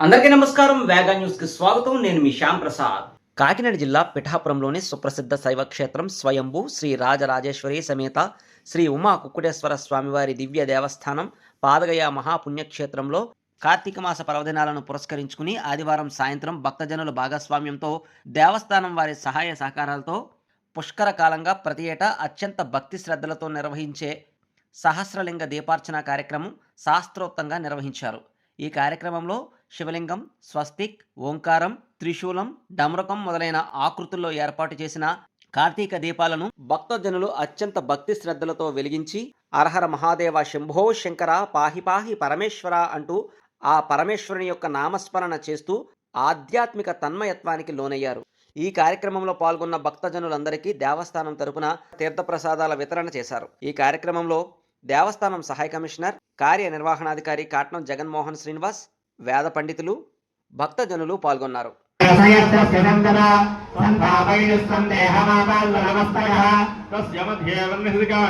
అందరికీ నమస్కారం. వేగా న్యూస్కి స్వాగతం. నేను మీ శ్యామ్ ప్రసాద్. కాకినాడ జిల్లా పిఠాపురంలోని సుప్రసిద్ధ శైవ క్షేత్రం స్వయంభు శ్రీ రాజరాజేశ్వరి సమేత శ్రీ ఉమా కుక్కుటేశ్వర స్వామివారి దివ్య దేవస్థానం పాదగయ మహాపుణ్యక్షేత్రంలో కార్తీక మాస పర్వదినాలను పురస్కరించుకుని ఆదివారం సాయంత్రం భక్తజనుల భాగస్వామ్యంతో దేవస్థానం వారి సహాయ సహకారాలతో పుష్కర కాలంగా ప్రతి ఏటా అత్యంత భక్తి శ్రద్ధలతో నిర్వహించే సహస్రలింగ దీపార్చన కార్యక్రమం శాస్త్రోక్తంగా నిర్వహించారు. ఈ కార్యక్రమంలో శివలింగం స్వస్తిక్ ఓంకారం త్రిశూలం డమరకం మొదలైన ఆకృతుల్లో ఏర్పాటు చేసిన కార్తీక దీపాలను భక్తజనులు అత్యంత భక్తి శ్రద్ధలతో వెలిగించి అర్హర మహాదేవ శంభో శంకర పాహి పాహి పరమేశ్వర అంటూ ఆ పరమేశ్వరుని యొక్క నామస్మరణ చేస్తూ ఆధ్యాత్మిక తన్మయత్వానికి లోనయ్యారు. ఈ కార్యక్రమంలో పాల్గొన్న భక్తజనులందరికీ దేవస్థానం తరపున తీర్థప్రసాదాల వితరణ చేశారు. ఈ కార్యక్రమంలో దేవస్థానం సహాయ కమిషనర్ కార్యనిర్వహణాధికారి కాట్నం జగన్మోహన్ శ్రీనివాస్ వేద పండితులు భక్తజనులు పాల్గొన్నారు. తస్య మధ్యే వన్నహిగా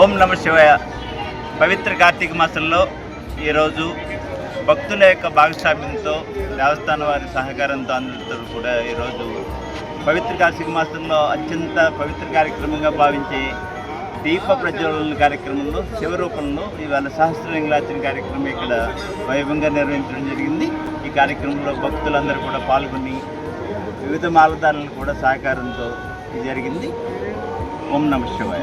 ఓం నమ శివాయ. పవిత్ర కార్తీక మాసంలో ఈరోజు భక్తుల యొక్క భాగస్వామ్యంతో దేవస్థానం వారి సహకారంతో అందరితో కూడా ఈరోజు పవిత్ర కార్తీక మాసంలో అత్యంత పవిత్ర కార్యక్రమంగా భావించే దీప ప్రజ్వలన కార్యక్రమంలో శివరూపంలో ఇవాళ సహస్రలింగలాచన కార్యక్రమం ఇక్కడ వైభవంగా నిర్వహించడం జరిగింది. ఈ కార్యక్రమంలో భక్తులందరూ కూడా పాల్గొని వివిధ మాలదారులను కూడా సహకారంతో జరిగింది. ఓం నమ శివాయ.